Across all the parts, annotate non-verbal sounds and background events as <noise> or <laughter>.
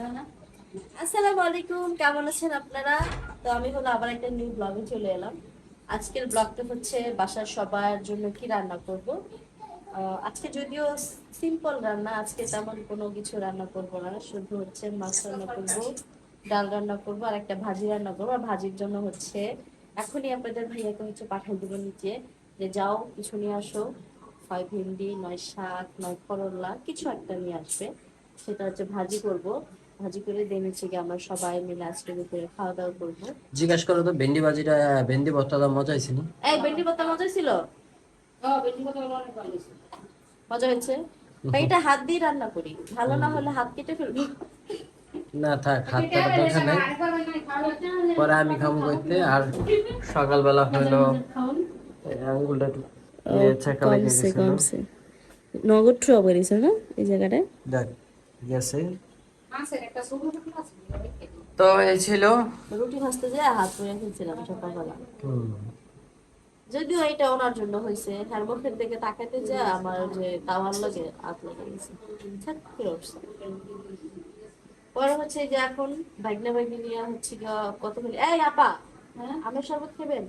আসসালামু আলাইকুম, কেমন আছেন আপনারা? তো আমি হলো আবার একটা নিউ ব্লগে চলে এলাম। আজকের ব্লগটা হচ্ছে বাসার সবার জন্য কি রান্না করব। আজকে যদিও সিম্পল রান্না, আজকে তেমন কোনো কিছু রান্না করব না। শুধু হচ্ছে মাছ রান্না করব, ডাল রান্না করব, আর একটা ভাজি রান্না করব। আর ভাজির জন্য হচ্ছে এখনই আপনাদের ভাইয়াকে হচ্ছে পাঠিয়ে দেবো নিচে যে যাও, কিছু নিয়ে আসো। হয় ভিন্ডি নয় শাক, নয় করলা, কিছু একটা নিয়ে আসবে। সেটা হচ্ছে ভাজি করব। ভাজি করে দিয়ে নিচ্ছে কি আমরা সবাই মিলে আজকে দুপুরে খাওয়া দাওয়া করব। জিজ্ঞাসা করো তো ভেন্ডি ভাজিটা ভেন্ডি ভর্তাটা মজা হয়েছে নি? এই ভেন্ডি পাতা মজা ছিল? মজা হয়েছে? এটা হাত দিয়ে রান্না করি। ভালো না হলে হাত কেটে ফেলবি। না থাক হাত কাটা দরকার নাই। পরে আমি খাব করতে আর সকালবেলা হলো এই আঙ্গুলটা একটু ইয়ে লেগে নগদ না এই জায়গাটায়? দেখ। গেছে তো এই ছিল। রুটি ভাজতে যে হাত পুড়ে ফেলছিলাম সকালবেলা। যদিও এটা ওনার জন্য হয়েছে হ্যার মুখের দিকে তাকাতে যে আমার যে তাওয়ার লাগে হাত লেগে গেছে। পরে হচ্ছে যে এখন ভাগনা ভাগনি নিয়ে হচ্ছে গিয়া কতগুলি এই আপা আমের শরবত খাবেন?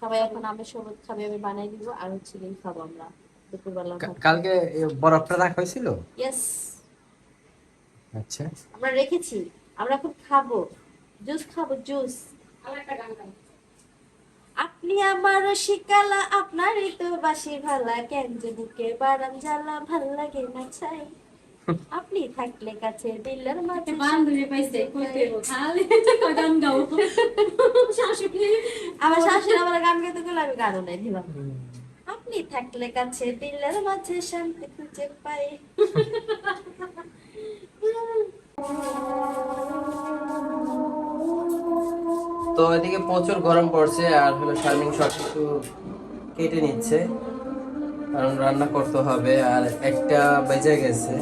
সবাই এখন আমের শরবত খাবে আমি বানাই দিব আর হচ্ছে গিয়ে খাব আমরা। দুপুরবেলা কালকে বরফটা রাখা হয়েছিল? ইয়েস আচ্ছা। আমরা রেখেছি। আমরা এখন খাব। জুস খাব জুস। আপনি আমার শিকালা আপনারই তো বাসি ভালা কেন যে বুকে বারাম জ্বালা ভালো লাগে না চাই আপনি থাকলে কাছে দিলের মাঝে বান্ধবী পাইছে কইতে খালি গান গাও। শাশুড়ি আমার শাশুড়ি আমার গান গাইতে গেলে আমি গানও নাই দিলাম আপনি থাকলে কাছে বিল্লার মাঝে শান্তি খুঁজে পাই। তো এদিকে প্রচুর গরম পড়ছে আর হলো শার্মিং সব কিছু কেটে নিচ্ছে। কারণ রান্না করতে হবে আর একটা বেজে গেছে।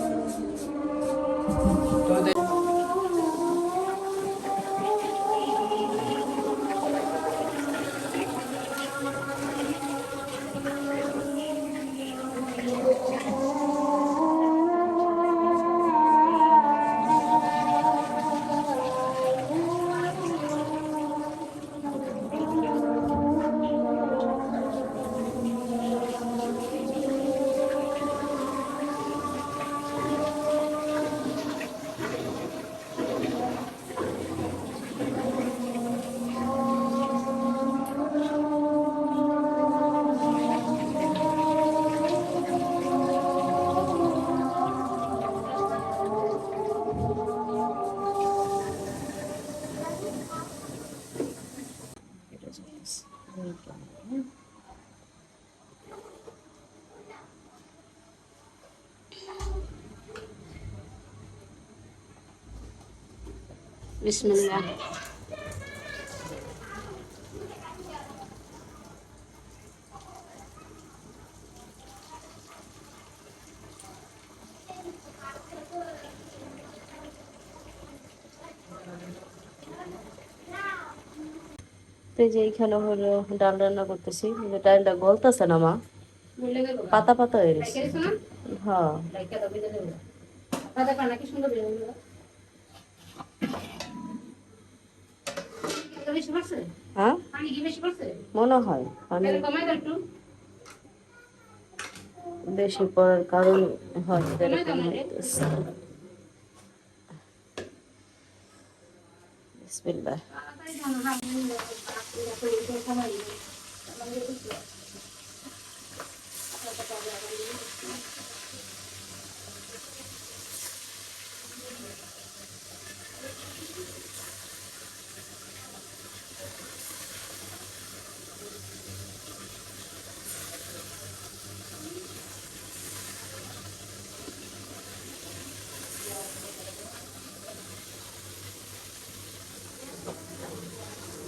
বিসমিল্লাহ যে এইখানে হলো ডাল রান্না করতেছি। যে ডালটা গলতেছে না মা? পাতা পাতা হয়ে গেছে। হ্যাঁ লাইকা দাও বিদে দেব দাদা কানা কি সুন্দর বের হলো এটা বেশি পড়ছে হ্যাঁ? মনে হয় বেশি পড়ার কারণ হয় এরকম হইতেছে। বিসমিল্লাহ। তাড়াতাড়ি দাও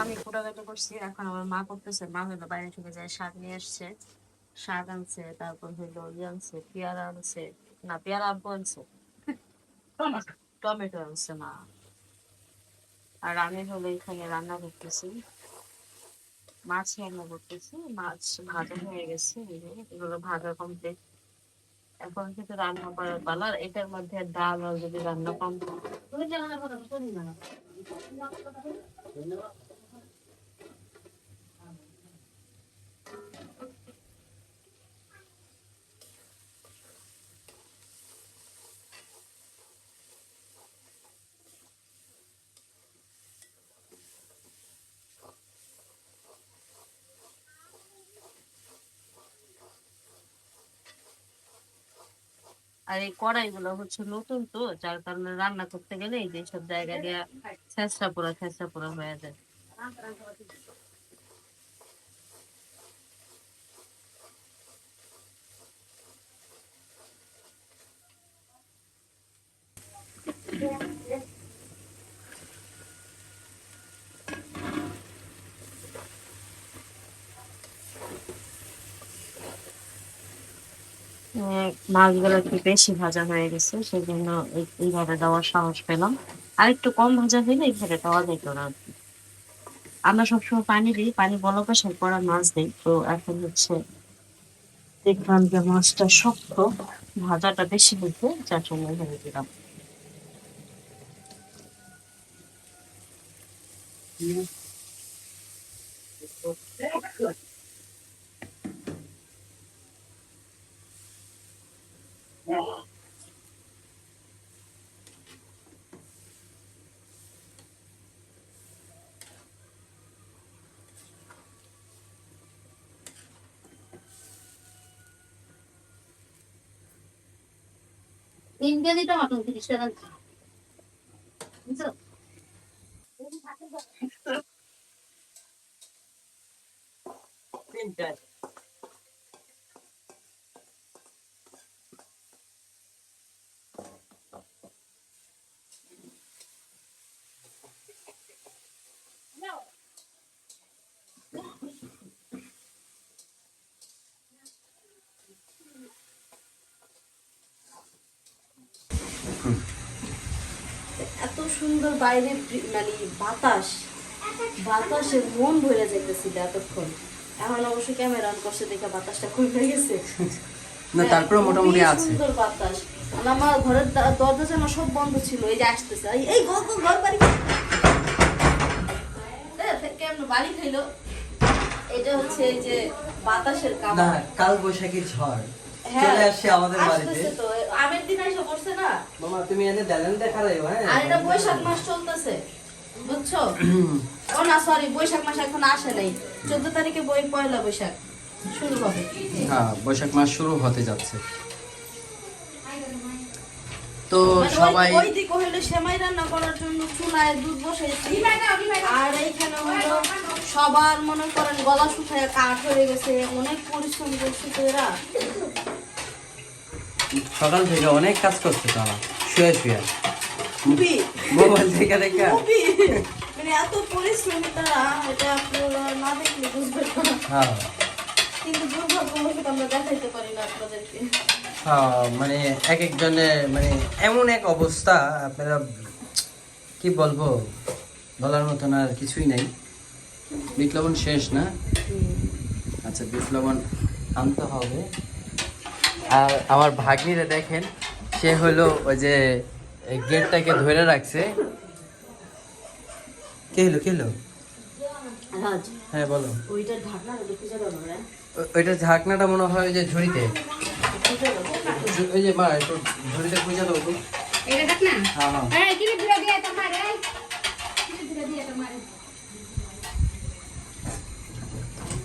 আমি ফোটাঘাটা করছি এখন আমার মা করতেছে মা হলো বাইরে থেকে যায় শাক নিয়ে আসছে। শাক আনছে তারপর হইল ইয়ে আনছে পেয়ারা আনছে না পেয়ারা আব্বু আনছে। টমেটো। আনছে মা। আর আমি হলো এখানে রান্না করতেছি। মাছ রান্না করতেছি মাছ ভাজা হয়ে গেছে এগুলো ভাজা কমপ্লিট এখন কিন্তু রান্না করার পালা আর এটার মধ্যে ডাল আর যদি রান্না কম আর এই কড়াই গুলো হচ্ছে নতুন তো, যার কারণে রান্না করতে গেলে এই যে সব জায়গা দিয়ে ছেঁচড়া পোড়া ছেঁচড়া পোড়া হয়ে যায়। মাছগুলো একটু বেশি ভাজা হয়ে গেছে সেই জন্য এই- এইভাবে দেওয়ার সাহস পেলাম। আর একটু কম ভাজা হইলে এইভাবে দেওয়া যেত না আমরা সবসময় পানি দিই, পানি বলক আসার পর মাছ দিই। তো এখন হচ্ছে দেখলাম যে মাছটা শক্ত, ভাজাটা বেশি হয়েছে, যার জন্য এভাবে দিলাম। তিন কেজি টমাটো তিরিশ টাকা বুঝছ? সুন্দর বাইরের প্রি- মানে বাতাস বাতাসে মন ভরে যাইতেছিল এতক্ষণ। এখন অবশ্য ক্যামেরা অন করছে দেখে বাতাসটা কমে গেছে। না তারপরে হ্যাঁ, মোটামুটি আছে। সুন্দর বাতাস। আর আমার ঘরের দরজা জানা সব বন্ধ ছিল এই যে আসতেছে। এই- ঘর ঘর বাড়ি। কেমন বাড়ি খাইলো? এটা হচ্ছে এই যে বাতাসের না কাল বৈশাখীর ঝড়। চলে আসছে আমাদের বাড়িতে। আমের দিন এসে পড়ছে না? মামা তুমি এনে দেলেন দেখা যাইও হ্যাঁ? আর এটা বৈশাখ মাস চলতেছে বুঝছ? <clears throat> ও না সরি বৈশাখ মাস এখন আসে নাই। চোদ্দ তারিখে বই পয়লা বৈশাখ শুরু হবে। হ্যাঁ বৈশাখ মাস শুরু হতে যাচ্ছে। তো মানে সবাই সেমাই রান্না করার জন্য চুলায় দুধ বসাইছি। আর এইখানে হলো সবার মনে করেন গলা শুকায় কাঠ হয়ে গেছে অনেক পরিশ্রম করছে তো এরা। সকাল থেকে অনেক কাজ করছে তারা। শুয়ে শুয়ে। খুবই মোবাইল থেকে দেখা। মানে এত পরিশ্রমী তারা এটা আপনারা না দেখলে বুঝবেন না। হ্যাঁ। কিন্তু দুর্ভাগ্যবশত আমরা দেখাইতে পারি না আপনাদেরকে। হ্যাঁ মানে এক একজনের মানে এমন এক অবস্থা আপনারা কি বলব? বলার মতন আর কিছুই নাই। বিপ্লবন শেষ না? আচ্ছা বিপ্লবন আনতে হবে। আর আমার ভাগ্নিরে দেখেন সে হলো ওই যে এই গেটটাকে ধরে রাখছে। কে হলো কে হলো? হ্যাঁ বলো। ওইটার ঢাকনা দেখে যাবে আমরা ও- ওইটার ঝাঁকনাটা মনে হয় ওই যে ঝুড়িতে। ওই যে মা একটু ঝুড়িতে খুঁজে দেবো এটা দেখ না হ্যাঁ হ্যাঁ এই কিনে দিলে দিয়ে তোমার এই? কিনে দিলে দিয়ে তোমার?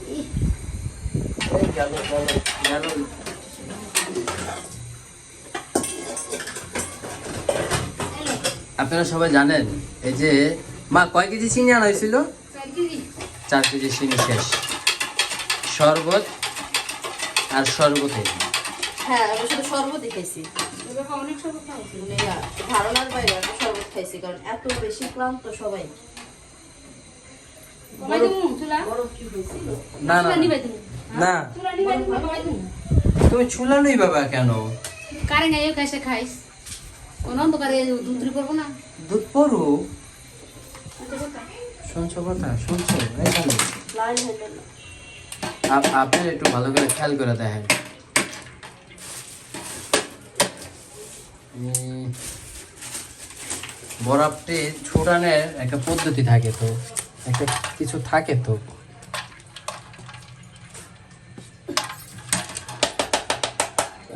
এই গেল গেল গেল। আপনারা সবাই জানেন এই যে মা কয় কেজি চিনি আনা হয়েছিল? চার কেজি। চিনি শেষ। শরবত আর শরবতে হ্যাঁ আমি শুধু শরবতই খাইছি। অনেক সব খাওয়া মানে ধারণার বাইরে শরবত খাইছি কারণ এত বেশি ক্লান্ত সবাই। না না তুমি চুলা চুলা নই বাবা কেন? কারে নাই কাছে খাইস। কোন অন্ধকারে দুধ করব না? দুধ পড়ু? শুনছো কথা শুনছো? এই খালি। লাল হইল না আপ- আপনি একটু ভালো করে খেয়াল করে দেখেন। বরফটি ছুটানের একটা পদ্ধতি থাকে তো একটা কিছু থাকে তো।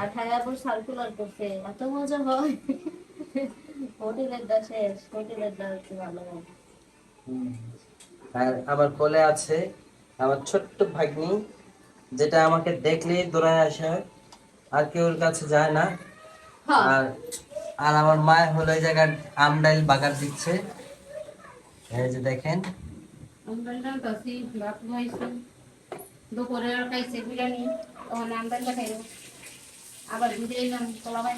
আর খাওয়ার পর সার্কুলার করছে এত মজা হয়। হোটেলের দা শেষ হোটেলের দা হচ্ছে ভালো। আর আমার কোলে আছে আমার ছোট্ট ভাগ্নি যেটা আমাকে দেখলেই দৌড়ায় আসে আর কেউর কাছে যায় না। হ্যাঁ। আর আর আমার মায় হলো এই জায়গায় আমডাইল বাগার দিচ্ছে। এই যে দেখেন। আমরা জানতাছি বাপ হয়েছে দুপুরে আর খাইছে বিরিয়ানি। তখন আমরা খাইলো আবার ঘুরে এলাম কলা বাই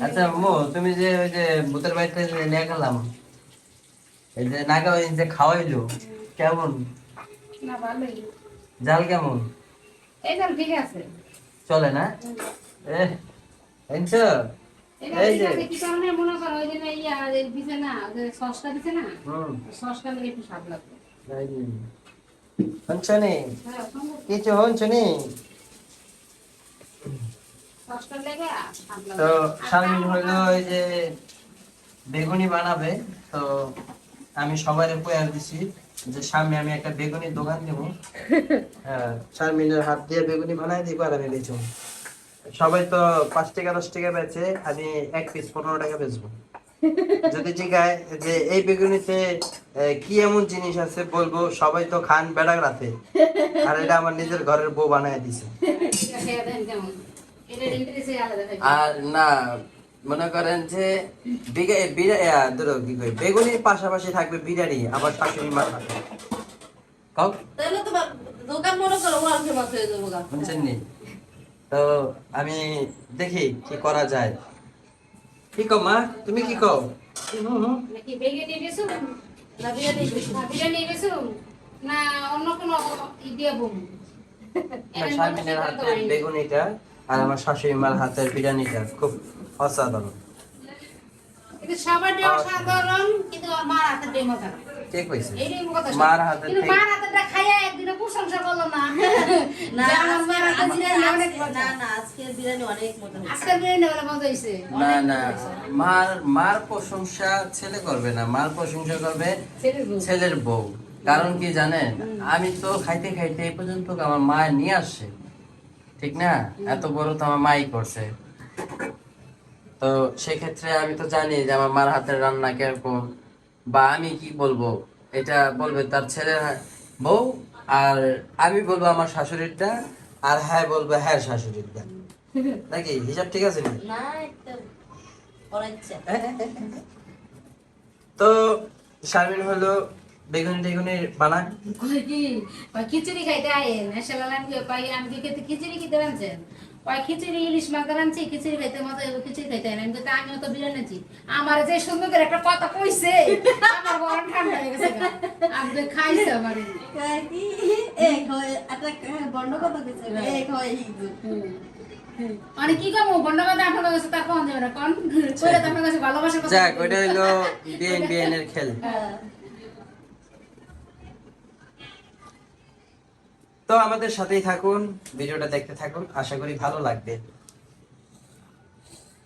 আচ্ছা মো তুমি যে ওই যে ভূতের বাড়িতে নিয়ে গেলাম এই যে নাগা ওই যে খাওয়াইলো কেমন? না ভালোই। জাল কেমন? এইখান ঠিক আছে। চলে না? এ এনছ? এই যে কি কারণে মনে করো ওই যে না ইয়া যে দিছে না যে সসটা দিছে না হুম। সসটা দিলে একটু স্বাদ লাগবে। হঞ্চনি হ্যাঁ সম্ভব। কিছু সসটা লেগে স্বাদ তো শামিল হইল ওই যে বেগুনি বানাবে তো আমি সবাই পয়ার দিছি যে সামনে আমি একটা বেগুনির দোকান দেবো। হ্যাঁ শারমিনের হাত দিয়ে বেগুনি বানাই দিব আর আমি বেচবো। সবাই তো পাঁচ টাকা দশ টাকা বেচে আমি এক পিস পনেরো টাকা বেচবো। যদি জিগায় যে এই বেগুনিতে কি এমন জিনিস আছে বলব সবাই তো খান বেড়া রাতে। আর এটা আমার নিজের ঘরের বউ বানায় দিছে। আর না মনে করেন যে ধরো কি কই বেগুনির পাশাপাশি থাকবে বিরিয়ানি আবার শাশুড়ি মা থাকবে কাউ তো। বুঝছেন নি? আমি দেখি কি করা যায়। কি কও মা? তুমি কি কও? না অন্য কোনো বেগুনিটা আর আমার শাশুড়ি মার হাতের বিরিয়ানিটা খুব অসাধারণ। ওর মার হাতের হাতেরটা খাইয়া প্রশংসা করল না। <laughs> না মার না মার মার প্রশংসা ছেলে করবে না। মার প্রশংসা করবে ছেলের বউ। ছেলের বউ। কারণ কি জানেন? আমি তো খাইতে খাইতে এই পর্যন্ত আমার মা নিয়ে আসছে। ঠিক না? এত বড় তো আমার মাই করছে। তো সেক্ষেত্রে আমি তো জানি যে আমার মার হাতের রান্না কীরকম বা আমি কি বলব? এটা বলবে তার ছেলের বউ আর আমি বলব আমার শাশুড়িরটা আর হ্যাঁ বলব হ্যাঁ শাশুড়িরটা। নাকি? হিসাব ঠিক আছে না একটা করার ইচ্ছা তো শারমিন হলো বেগুনি টেগুনি বানায় কই? কি কই খিচুড়ি খাইতে আইন এসে লালান কি কই আমি কি খেতে খিচুড়ি খেতে আনছেন কই খিচুড়ি ইলিশ মাছ আনছি খিচুড়ি খাইতে মতো হইবো, খিচুড়ি খাইতে আইন আমি তো আমিও তো বিরিয়ানি আনছি আমার যে সুন্দর করে একটা কথা কইছে আমার গরম ঠান্ডা হয়ে গেছে আমি তো খাইছে আমার কি এক হয় একটা বন্ধ কথা দিছে এক হয় হিজু মানে কি কামো বন্ড কথা আপনার কাছে তা কোন যাবে না কোন? আপনার কাছে ভালোবাসার কথা যাক ওইটা হইল বিএন বিএন এর খেল। তো আমাদের সাথেই থাকুন ভিডিওটা দেখতে থাকুন আশা করি ভালো লাগবে।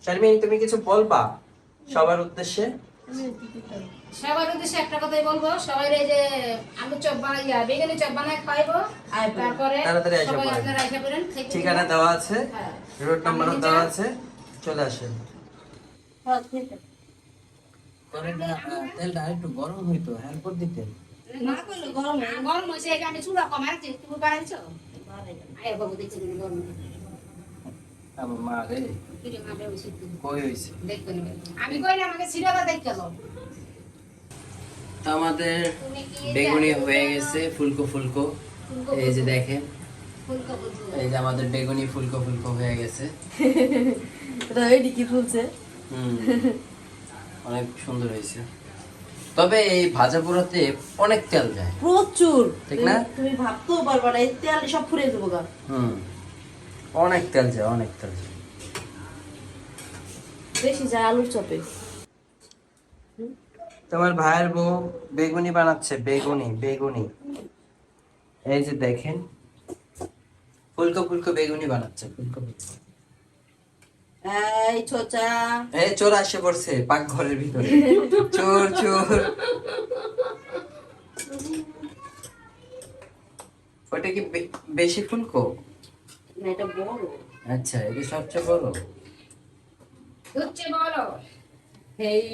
শারমিন তুমি কিছু বলবা? সবার উদ্দেশ্যে? সবার উদ্দেশ্যে একটা কথাই বলব সবাই এই যে আলু চপ বানাইয়া বেগুনি চপ বানাই খাইবো আইবো। তারপরে তাড়াতাড়ি আইসা সবাই পড়েন। আপনারা আইসা পড়েন ঠিকানা দেওয়া আছে হ্যাঁ। রোড নাম্বারও দেওয়া আছে চলে আসেন। হ্যাঁ ঠিক আছে। তেলটা তেলটা একটু গরম হইতো এরপর দিতে না কইলো গরম গরম হয়েছে এই যে চুলা কম আনছি তুমি বানাইছো আয় বাবু দেখছি গরম আমার মা রে কিরে মা বেউ সিদ্ধ কই হইছে আমি কই না আমাকে সিরাটা দেখতে লো তো আমাদের বেগুনি হয়ে গেছে ফুলকো ফুলকো। এই যে দেখেন এই যে আমাদের বেগুনি ফুলকো ফুলকো হয়ে গেছে। <laughs> এটা এডি কি ফুলছে। হুম অনেক সুন্দর হয়েছে। তবে এই ভাজা পোড়াতে অনেক তেল যায়। প্রচুর। ঠিক না? তুমি- ভাবতেও পারবা না এই তেল সব ফুরিয়ে দেবো গা। হুম। অনেক তেল যায় অনেক তেল যায়। বেশি যায় আলুর চপে। তোমার ভাইয়ের বউ বেগুনি বানাচ্ছে বেগুনি বেগুনি। এই যে দেখেন ফুলকো ফুলকো বেগুনি বানাচ্ছে ফুলকো ফুলকো এই ছোচা এই চোর আসে পড়ছে পাক ঘরের ভিতরে। চোর চোর। ওটা কি বে- বেশি ফুলকো? না এটা বড়। আচ্ছা এটা সবচেয়ে বড়। বলো এই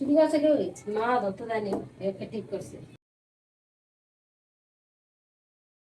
চুরি আছে কেউ না ধরতে দেয়নি একে ঠিক করছে।